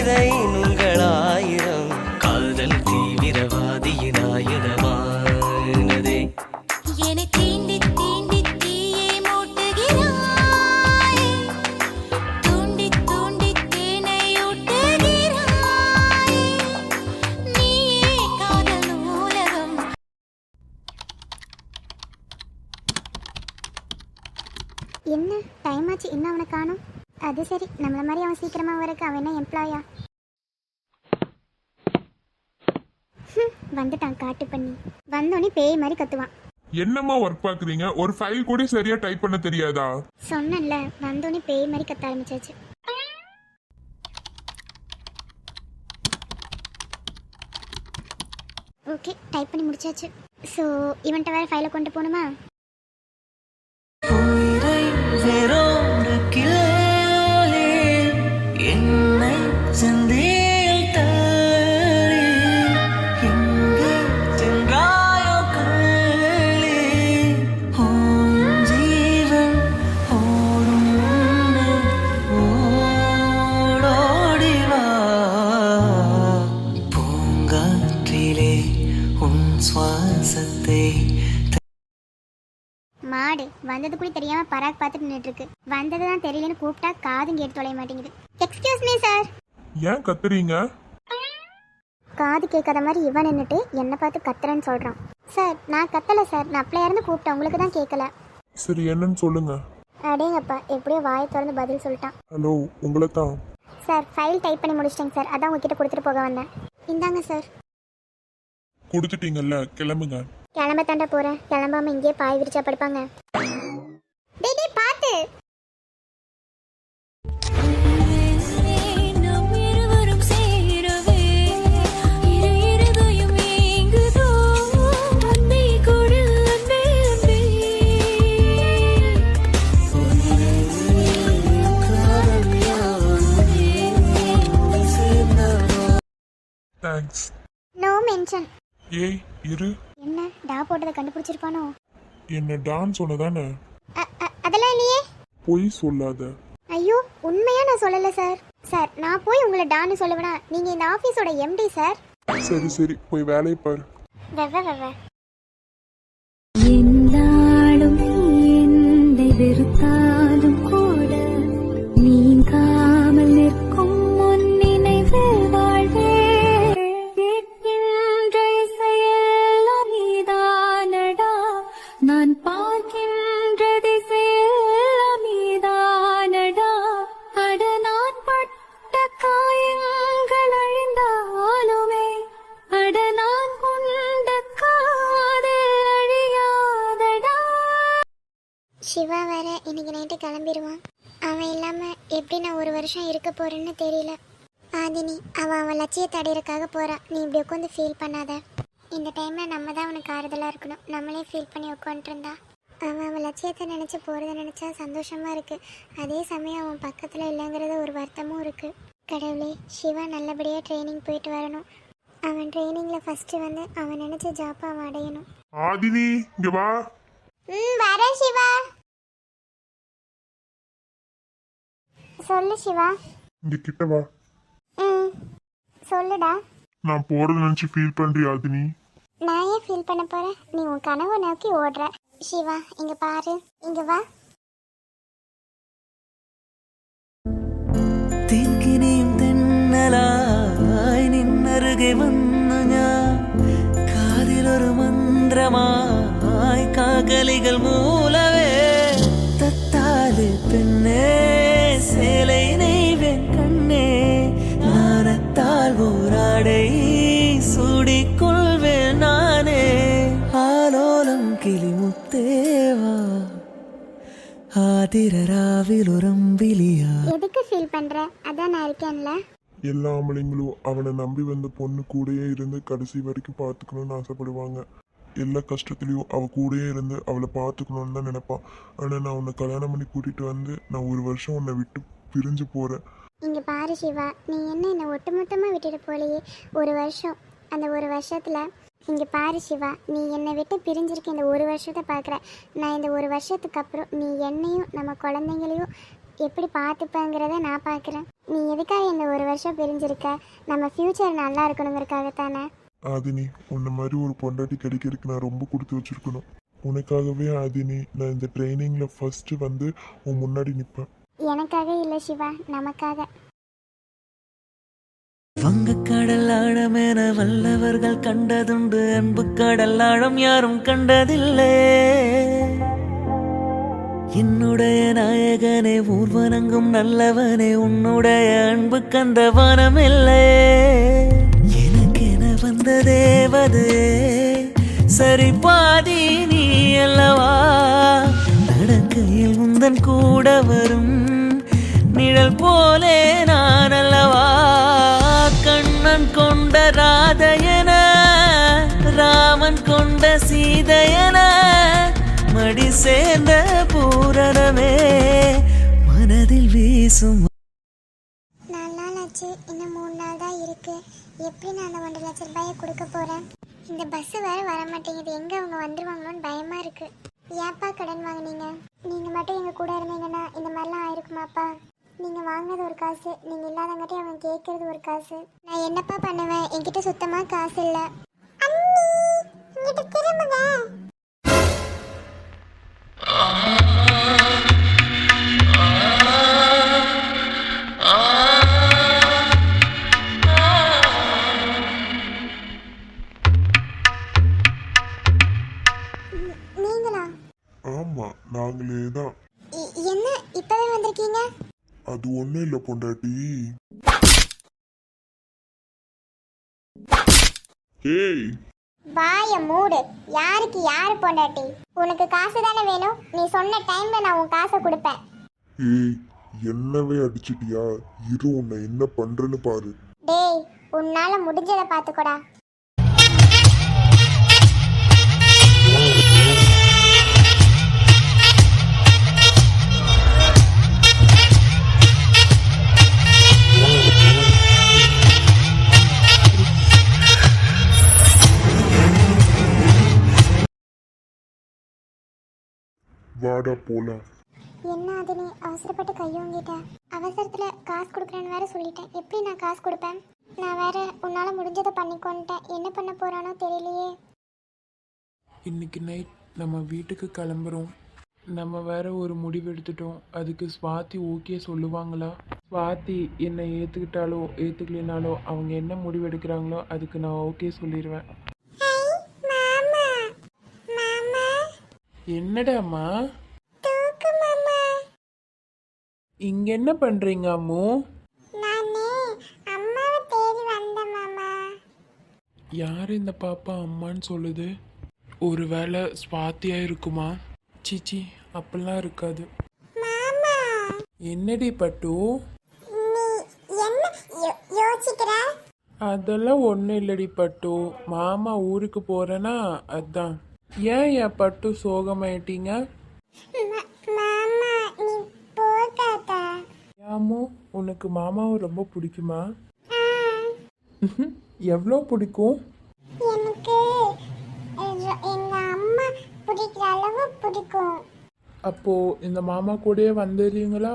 கவிதை நூல்களாயிரம் காதல் தீவிரவாதியின் ஆயுதமானதே என்னை தீண்டி தீண்டி தீயை மூட்டுகிறாய் தூண்டி தூண்டி தேனை ஊட்டுகிறாய் நீயே காதல் நூலகம் என்ன டைம் ஆச்சு இன்னும் அவனை காணும் அது சரி. நம்மள மாதிரி அவன் சீக்கிரமா வரக்கு அவன் என்ன எம்ப்ளாயா வந்துட்டான் காட்டு பண்ணி. வந்தோடனே பேய் மாதிரி கத்துவான். என்னம்மா ஒர்க் பாக்குறீங்க? ஒரு ஃபைல் கூட சரியா டைப் பண்ண தெரியாதா? சொன்னேன்ல வந்தோடனே பேய் மாதிரி கத்த ஆரம்பிச்சாச்சு. ஓகே டைப் பண்ணி முடிச்சாச்சு. ஸோ இவன்ட்ட வேற ஃபைலை கொண்டு போகணுமா? கேட்டு தொலைய மாட்டேங்குது. எக்ஸ்கியூஸ் மீ சார் ஏன் கத்துறீங்க? காது கேட்காத மாதிரி இவன் நின்றுட்டு என்னை பார்த்து கத்துறேன்னு சொல்றான். சார் நான் கத்தல சார் நான் அப்படியே இருந்து கூப்பிட்டேன். உங்களுக்கு தான் கேட்கல. சரி என்னன்னு சொல்லுங்க. அடேங்கப்பா எப்படியோ வாயை திறந்து பதில் சொல்லிட்டான். ஹலோ உங்களை தான் சார் ஃபைல் டைப் பண்ணி முடிச்சிட்டேங்க சார் அதான் உங்ககிட்ட கொடுத்துட்டு போக வந்தேன். இந்தாங்க சார் கொடுத்துட்டீங்கல்ல கிளம்புங்க. கிளம்ப தாண்டா போறேன். கிளம்பாம இங்கேயே பாய் விரிச்சா படுப்பாங்க. நோ மென்ஷன் ஏய் இரு. என்ன டா போட்டதை கண்டுபிடிச்சிருப்பானோ? என்ன டான் சொன்னதானே? அதெல்லாம் இல்லையே பொய் சொல்லாத. ஐயோ உண்மையா நான் சொல்லல சார். சார் நான் போய் உங்களை டான்னு சொல்லுவேனா? நீங்க இந்த ஆபீஸோட எம்டி சார். சரி சரி. போய் வேலையை பாரு. வெவ வெவ அவன் இல்லாம எப்படி நான் ஒரு வருஷம் இருக்க போறேன்னு தெரியல. ஆதினி அவன் அவன் லட்சியத்தை அடையறதுக்காக போறான் நீ இப்படி உட்காந்து ஃபீல் பண்ணாத. இந்த டைம்ல நம்ம தான் அவனுக்கு ஆறுதலா இருக்கணும். நம்மளே ஃபீல் பண்ணி உட்காந்துருந்தா அவன் அவன் லட்சியத்தை நினைச்சு போறத நினைச்சா சந்தோஷமா இருக்கு. அதே சமயம் அவன் பக்கத்துல இல்லைங்கிறது ஒரு வருத்தமும் இருக்கு. கடவுளே சிவா நல்லபடியா ட்ரைனிங் போயிட்டு வரணும். அவன் ட்ரைனிங்ல ஃபர்ஸ்ட் வந்து அவன் நினைச்ச ஜாப்பை அவன் அடையணும். ஆதினி இங்க வா. ம் வரேன் சிவா. சொல்லு சிவா இங்க கிட்ட வா ம் சொல்லுடா நான் போறத நினைச்சு ஃபீல் பண்றியா ஆதினி நான் ஏன் ஃபீல் பண்ண போறேன் நீ உன் கனவை நோக்கி ஓடுற சிவா இங்க பாரு இங்க வா തെക്കിനിയും തെന്നലായി നിന്നരുകെ വന്നു ഞാൻ കാതിലൊരു മന്ത്രമായി കാകലികൾ മൂലവേ ஆதிரராவிலுரம்பிலியா எதுக்கு ஃபீல் பண்ற? அதான் நான் இருக்கேன்ல. எல்லா ஆம்பளைங்களும் அவனை நம்பி வந்த பொண்ணு கூடயே இருந்து கடைசி வரைக்கும் பார்த்துக்கணும்னு ஆசைப்படுவாங்க. எல்லா கஷ்டத்துலேயும் அவ கூடயே இருந்து அவளை பார்த்துக்கணும்னு தான் நினைப்பான் ஆனால் நான் உன்னை கல்யாணம் பண்ணி கூட்டிட்டு வந்து நான் ஒரு வருஷம் உன்னை விட்டு பிரிஞ்சு போகிறேன் இங்க பாரு சிவா நீ என்ன என்னை ஒட்டுமொத்தமா விட்டுட்டு போலையே? ஒரு வருஷம் அந்த ஒரு வருஷத்துல இங்க பாரு சிவா நீ என்னை விட்டு பிரிஞ்சிருக்க இந்த ஒரு வருஷத்தை பார்க்குற. நான் இந்த ஒரு வருஷத்துக்கு அப்புறம் நீ என்னையும் நம்ம குழந்தைங்களையும் எப்படி பார்த்துப்பேங்கிறத நான் பார்க்குறேன். நீ எதுக்காக இந்த ஒரு வருஷம் பிரிஞ்சிருக்க? நம்ம ஃப்யூச்சர் நல்லா இருக்கணுங்கிறதுக்காக தானே ஆதினி உன்ன மாதிரி ஒரு பொண்டாட்டி கிடைக்கிறதுக்கு நான் ரொம்ப கொடுத்து வச்சிருக்கணும். உனக்காகவே ஆதினி நான் இந்த ட்ரைனிங்ல ஃபர்ஸ்ட் வந்து உன் முன்னாடி நிற்பேன் எனக்காக இல்லை சிவா நமக்காக. வங்கக்கடல் என வல்லவர்கள் கண்டதுண்டு அன்பு கடல் ஆழம் யாரும் கண்டதில்லை. என்னுடைய நாயகனே ஊர்வனங்கும் நல்லவனே உன்னுடைய அன்பு கந்த வனமில்லை. எனக்கென வந்த தேவதே சரி பாதி நீ அல்லவா? நடக்கையில் உந்தன் கூட வரும் நிழல் போலே நான் கண்ணன் கொண்ட ராதையன ராமன் கொண்ட சீதையன மடி சேர்ந்த பூரணமே மனதில் வீசும். நாலு நாள் ஆச்சு இன்னும் மூணு நாள் தான் இருக்கு. எப்படி நான் அந்த ஒன்றரை லட்ச ரூபாயை கொடுக்க போறேன்? இந்த பஸ் வேற வர மாட்டேங்குது. எங்க அவங்க வந்துருவாங்களோன்னு பயமா இருக்கு. ஏப்பா கடன் வாங்குனீங்க? நீங்க மட்டும் எங்க கூட இருந்தீங்கன்னா இந்த மாதிரிலாம் ஆயிருக்குமாப்பா? நீங்க வாங்கினது ஒரு காசு நீங்க இல்லாதங்காட்டி அவன் கேட்கறது ஒரு காசு. நான் என்னப்பா பண்ணுவேன்? என்கிட்ட சுத்தமா காசு இல்ல. நீங்களா? ஆமா நாங்களே தான். என்ன? இப்பவே வந்திருக்கீங்க? அது ஒண்ணும் இல்ல பொண்டாட்டி. ஏய். வாய மூடு. யாருக்கு யாரு பொண்டாட்டி? உனக்கு காசு தானே வேணும்? நீ சொன்ன டைம்ல நான் உன் காசை கொடுப்பேன். ஏய் என்னவே அடிச்சிட்டியா? இரு உன்னை என்ன பண்றேன்னு பாரு. டேய் உன்னால முடிஞ்சதை பார்த்துக்கோடா. வாடா போலாம். என்ன அது நீ அவசரப்பட்டு கையோங்கிட்ட அவசரத்துல காசு கொடுக்குறேன்னு வேற சொல்லிட்டேன். எப்படி நான் காசு கொடுப்பேன்? நான் வேற உன்னால முடிஞ்சதை பண்ணிக்கொண்டேன் என்ன பண்ண போறானோ தெரியலையே. இன்னைக்கு நைட் நம்ம வீட்டுக்கு கிளம்புறோம். நம்ம வேற ஒரு முடிவு எடுத்துட்டோம். அதுக்கு ஸ்வாதி ஓகே சொல்லுவாங்களா? ஸ்வாதி என்னை ஏற்றுக்கிட்டாலோ ஏற்றுக்கலினாலோ அவங்க என்ன முடிவு எடுக்கிறாங்களோ அதுக்கு நான் ஓகே சொல்லிடுவேன் மாமா மாமா மாமா. இங்க என்ன பண்றீங்க அம்மு? நானே அம்மாவை தேடி வந்தேன் மாமா. யார் இந்த பாப்பா அம்மான்னு சொல்லுது? ஒருவேளை ஸ்வாதியா இருக்குமா? சிச்சி அப்படிலாம் இருக்காது. மாமா. என்னடி பட்டு? நீ என்ன யோ- யோசிக்கிற? அதெல்லாம் ஒன்றும் இல்லடி பட்டு. மாமா ஊருக்கு போறேன்னா அதான். ஏன் என் பட்டு சோகமாயிட்டீங்க? ம- மாமா நீ போகாத யாமோ உனக்கு மாமாவை ரொம்ப பிடிக்குமா? எவ்வளோ பிடிக்கும்? அப்போ இந்த மாமா கூடயே வந்துடுறீங்களா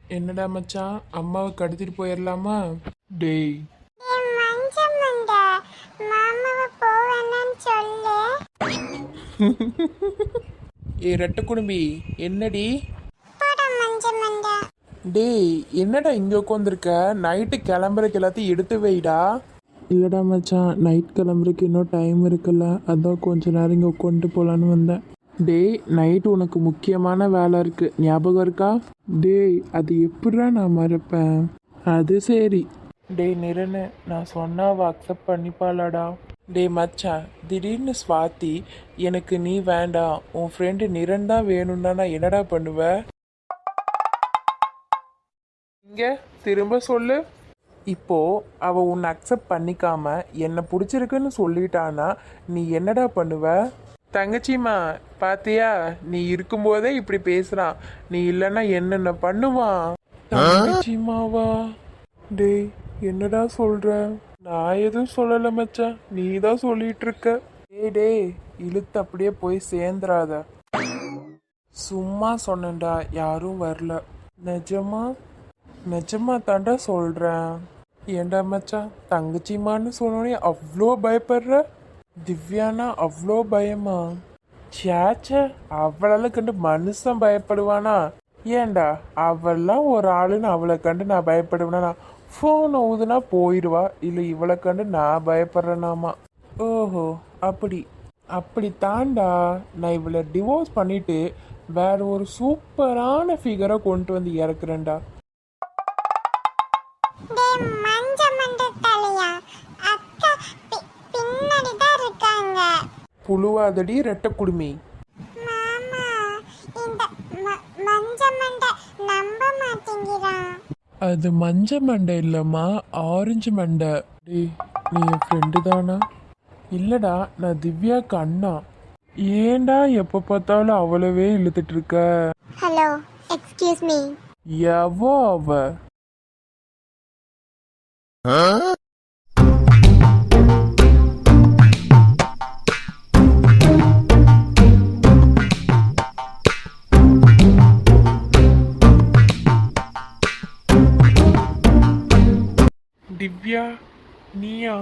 என்னடா மச்சான் அம்மாவை கடத்திட்டு போயிடலாமா டேய். ஏ ரெட்ட குடும்பி என்னடி? டேய் என்னடா இங்க உட்காந்துருக்க நைட்டு கிளம்புறக்கு எல்லாத்தையும் எடுத்து வைடா. இல்லடா மச்சான் நைட் கிளம்புறக்கு இன்னும் டைம் இருக்குல்ல. அதான் கொஞ்ச நேரம் இங்கே உட்காந்துட்டு போகலான்னு வந்தேன். டேய் நைட் உனக்கு முக்கியமான வேலை இருக்கு. ஞாபகம் இருக்கா? டேய் அது எப்படிடா நான் மறப்பேன்? அது சரி. டேய் நிரனு நான் சொன்னா அக்செப்ட் பண்ணிப்பாளாடா. டேய் மச்சான் திடீர்னு ஸ்வாதி எனக்கு நீ வேண்டாம் உன் ஃப்ரெண்டு நிரன் தான் வேணும்னா நான் என்னடா பண்ணுவேன் இங்க திரும்ப சொல்லு. இப்போ அவ உன்னை அக்செப்ட் பண்ணிக்காம என்ன பிடிச்சிருக்குன்னு சொல்லிட்டானா நீ என்னடா பண்ணுவ? தங்கச்சிம்மா பாத்தியா நீ இருக்கும்போதே இப்படி பேசுறான். நீ இல்லைன்னா என்னென்ன பண்ணுவான்? தங்கச்சிமாவா டேய் என்னடா சொல்ற? நான் எதுவும் சொல்லல மச்சான். நீ தான் சொல்லிட்டு இருக்க டேய் டேய் இழுத்து அப்படியே போய் சேர்ந்துராத சும்மா சொன்னேன்டா யாரும் வரல. நிஜமா? நிஜமா தாண்டா சொல்கிறேன் ஏண்டா மச்சான்? தங்கச்சிமான்னு சொன்னோடனே அவ்வளோ பயப்படுற? திவ்யானா அவ்வளோ பயமா? சேச்சே அவளெல்லாம் கண்டு மனுஷன் பயப்படுவானா? ஏன்டா அவள்லாம் ஒரு ஆளுன்னு அவளை கண்டு நான் பயப்படுவேனா? ஃபோன் ஊதுனா போயிடுவா இல்லை இவளை கண்டு நான் பயப்படுறேனாமா? ஓஹோ அப்படி. அப்படி தாண்டா நான் இவளை டிவோர்ஸ் பண்ணிட்டு வேற ஒரு சூப்பரான ஃபிகரை கொண்டு வந்து இறக்குறேன்டா. புழுவாதடி ரெட்டை குடுமி. நம்ப மாட்டேங்கிறான். அது மஞ்ச மண்டை இல்லைம்மா ஆரஞ்சு மண்டை. டேய் நீ என் ஃப்ரெண்டு தானா? இல்லடா நான் திவ்யாக்கு அண்ணா. ஏன்டா எப்போ பார்த்தாலும் அவளவே இழுத்துட்டு இருக்க? ஹலோ எக்ஸ்கியூஸ் மீ எவோ அவ. திவ்யா நீயா?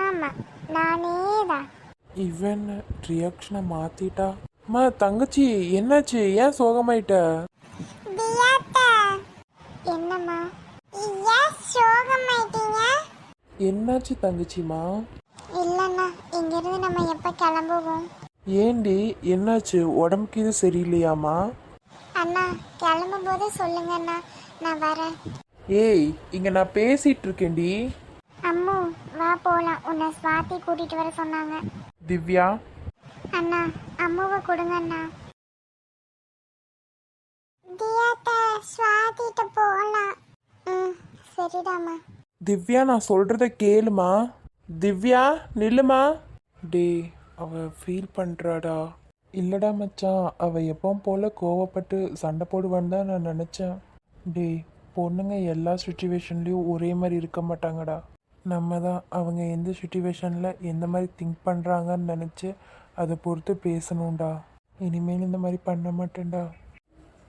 ஆமா நானே தான். இவன் ரியாக்ஷனை மாத்திட்டா? அம்மா தங்கச்சி என்னாச்சு? ஏன் சோகமாயிட்ட? என்னம்மா? ஏன் சோகமாயிட்டீங்க? என்னாச்சு தங்கச்சிமா இல்லைண்ணா இங்கிருந்து நம்ம எப்போ கிளம்புவோம்? ஏண்டி என்னாச்சு? உடம்புக்கு இது சரியில்லையாமா அண்ணா கிளம்பும் போது சொல்லுங்கண்ணா நான் வரேன். ஏய் இங்க நான் பேசிட்டு இருக்கேன்டி அம்மு வா போலாம். உன்னை ஸ்வாதி கூட்டிட்டு வர சொன்னாங்க. திவ்யா? அண்ணா அம்முவை கொடுங்க அண்ணா. தியாத்தா ஸ்வாதிட்ட போகலாம் ம் சரிடாம்மா. திவ்யா நான் சொல்றத கேளுமா? திவ்யா நில்லுமா? டேய் அவ ஃபீல் பண்றாடா. இல்லடா மச்சான் அவ எப்பவும் போல கோவப்பட்டு சண்டை போடுவான்னு தான் நான் நினைச்சேன். டேய் பொண்ணுங்க எல்லா சுச்சுவேஷன்லேயும் ஒரே மாதிரி இருக்க மாட்டாங்கடா. நம்ம தான் அவங்க எந்த சுச்சுவேஷனில் எந்த மாதிரி திங்க் பண்ணுறாங்கன்னு நினச்சி அதை பொறுத்து பேசணும்டா. இனிமேல் இந்த மாதிரி பண்ண மாட்டேன்டா.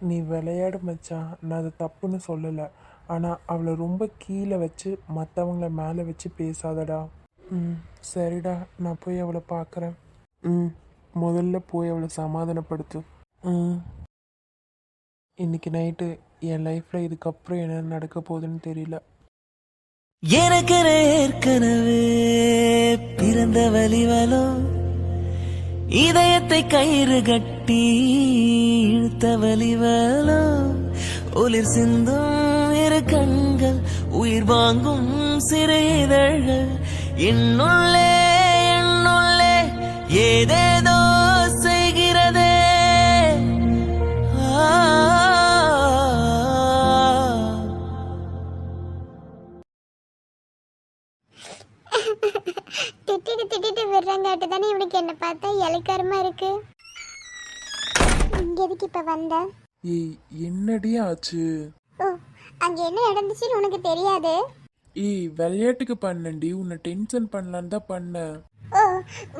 நீ விளையாடு மச்சான். நான் அது தப்புன்னு சொல்லலை. ஆனால் அவளை ரொம்ப கீழே வச்சு மற்றவங்கள மேலே வச்சு பேசாதடா. ம் சரிடா. நான் போய் அவளை பார்க்குறேன். ம் முதல்ல போய் அவளை சமாதானப்படுத்து. ம். இன்னைக்கு நைட்டு என் லைஃப்பில் இதுக்கப்புறம் என்ன நடக்க போகுதுன்னு தெரியல. எனக்கு ஏற்கனவே பிறந்த வலிவலோ இதயத்தை கயிறு கட்டி இழுத்த வலிவலோ ஒளிர் சிந்தும் இரு கண்கள் உயிர் வாங்கும் சிறு இதழ்கள். என்னுள்ளே என்னுள்ளே ஏதேதோ விடுறங்காட்டு தானே இவனுக்கு என்ன பார்த்தா இலைக்காரமா இருக்கு? இங்க எதுக்கு இப்ப வந்த? ஏய் என்னடி ஆச்சு? ஓ அங்க என்ன நடந்துச்சுன்னு உனக்கு தெரியாது? ஏய் விளையாட்டுக்கு பண்ணேன்டி. உன்னை டென்ஷன் பண்ணலான்னு தான் பண்ணேன். ஓ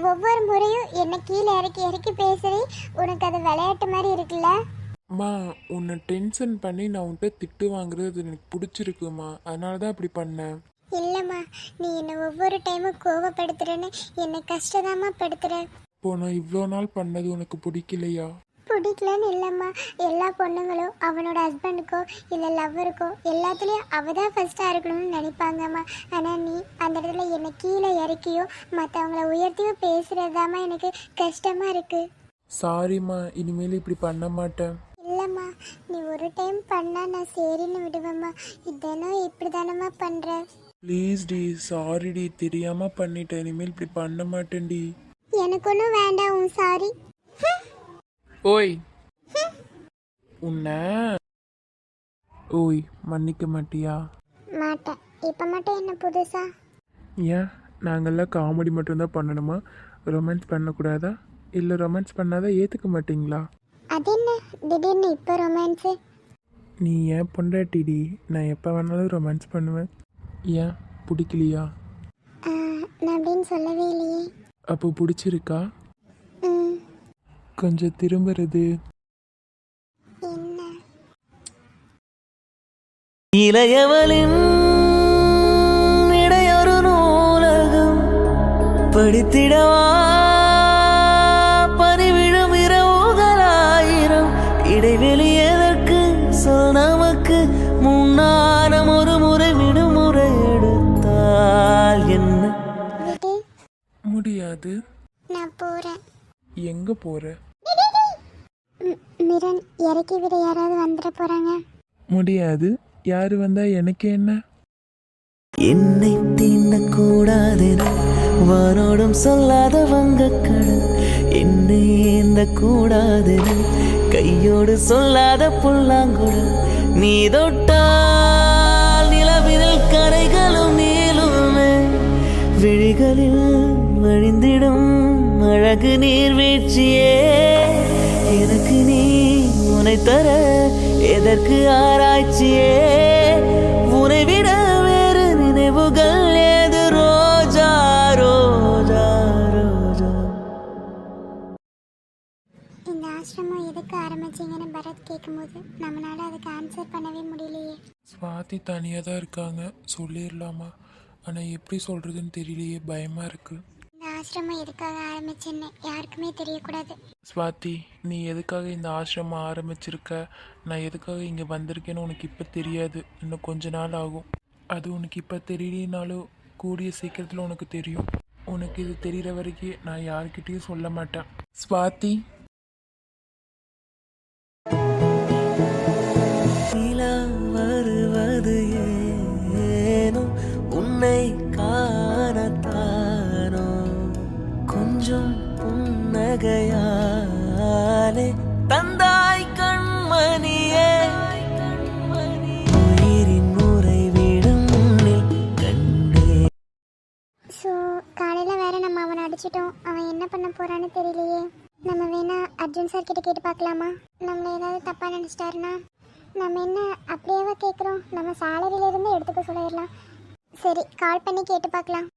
ஒவ்வொரு முறையும் என்ன கீழே இறக்கி இறக்கி பேசுறே உனக்கு அது விளையாட்டு மாதிரி இருக்குல்ல? அம்மா உன்னை டென்ஷன் பண்ணி நான் உன்கிட்ட திட்டு வாங்குறது எனக்கு பிடிச்சிருக்குமா. அதனால தான் அப்படி பண்ணேன். இல்லம்மா நீ என்ன ஒவ்வொரு டைமும் கோவப்படுத்துறேன்னு என்னை கஷ்டதாம்மா படுத்துற. நான் இவ்வளோ நாள் பண்ணது உனக்கு பிடிக்கலையா? பிடிக்கலன்னு இல்லைம்மா. எல்லா பொண்ணுங்களும் அவனோட ஹஸ்பண்டுக்கோ இல்லை லவ்வருக்கோ எல்லாத்துலேயும் அவ தான் ஃபஸ்ட்டாக இருக்கணும்னு நினைப்பாங்கம்மா. ஆனால் நீ அந்த இடத்துல என்னை கீழே இறக்கியோ மற்றவங்கள உயர்த்தியோ பேசுகிறதாம்மா எனக்கு கஷ்டமாக இருக்குது சாரிம்மா இனிமேல் இப்படி பண்ண மாட்டேன். இல்லைம்மா நீ ஒரு டைம் பண்ணால் நான் சரின்னு விடுவேம்மா. இதெல்லாம் இப்படி தானம்மா பண்ணுற ப்ளீஸ் டி சாரி டி தெரியாமல் பண்ணிட்டேன். இனிமேல் இப்படி பண்ண மாட்டேன்டி எனக்கு ஒன்றும் வேண்டாம் உன் சாரி ஓய். உன்னை. ஓய் மன்னிக்க மாட்டியா? மாட்டேன். இப்போ மட்டும் என்ன புதுசா? ஏன்? நாங்கள்லாம் காமெடி மட்டும்தான் பண்ணணுமா? ரொமான்ஸ் பண்ணக்கூடாதா? இல்லை ரொமான்ஸ் பண்ணாதான் ஏற்றுக்க மாட்டீங்களா? அது என்ன? திடீர்னு இப்போ ரொமான்ஸு நீ ஏன் பொண்டாட்டிடி? நான் எப்போ வேணாலும் ரொமான்ஸ் பண்ணுவேன். ஏன்? பிடிக்கலையா? அப்படின்னு சொல்லவே இல்லையே. அப்போ பிடிச்சிருக்கா? கொஞ்சம் திரும்புறது. இளையவளின் இடையொரு நூலகம் படித்திடவா? முடியாது நான் போறேன். எங்கே போகிற ம், மிரன் இறக்கி விட யாராவது வந்துட போறாங்க? முடியாது. யார் வந்தா எனக்கு என்ன? என்னை தீண்டக்கூடாதென வானோடும் சொல்லாத வங்கக்கடல் என்னை ஏந்த கூடாதென கையோடு சொல்லாத புல்லாங்குழல். நீ தொட்டால் விழிகளில் வழிந்திடும் அழகு நீர்வீழ்ச்சியே எனக்கு நீ உனை தர எதற்கு ஆராய்ச்சியே? உனை விட வேறு நினைவுகள் ஏது? ரோஜா ரோஜா ரோஜா. இந்த ஆசிரமம் எதுக்கு ஆரம்பிச்சீங்கன்னு பரத் கேட்கும்போது நம்மளால அதுக்கு ஆன்சர் பண்ணவே முடியலையே. ஸ்வாதி தனியாக தான் இருக்காங்க. சொல்லிடலாமா? ஆனால் எப்படி சொல்கிறதுன்னு தெரியலையே பயமாக இருக்குது இந்த ஆசிரமம் எதுக்காக ஆரம்பிச்சேன்னு யாருக்குமே தெரியக்கூடாது. ஸ்வாதி நீ எதுக்காக இந்த ஆசிரமம் ஆரம்பிச்சிருக்க? நான் எதுக்காக இங்கே வந்திருக்கேன்னு உனக்கு இப்போ தெரியாது. இன்னும் கொஞ்ச நாள் ஆகும். அது உனக்கு இப்போ தெரியலனாலும் கூடிய சீக்கிரத்தில் உனக்கு தெரியும். உனக்கு இது தெரிகிற வரைக்கும் நான் யார்கிட்டயும் சொல்ல மாட்டேன். ஸ்வாதி நிலா புன்னகையாலே தந்தாய் கண்மணியே. உயிரின் உறைவிடும் கண்டே. ஸோ காலையில் வேற நம்ம அவனை அடிச்சிட்டோம். அவன் என்ன பண்ண போறான்னு தெரியலையே. நம்ம வேணா அர்ஜுன் சார் கிட்ட கேட்டு பார்க்கலாமா? நம்மள ஏதாவது தப்பாக நினச்சிட்டாருன்னா? நம்ம என்ன அப்படியேவா கேட்குறோம் நம்ம சேலரியில இருந்து எடுத்துக்க சொல்லிடலாம். சரி கால் பண்ணி கேட்டு பார்க்கலாம்.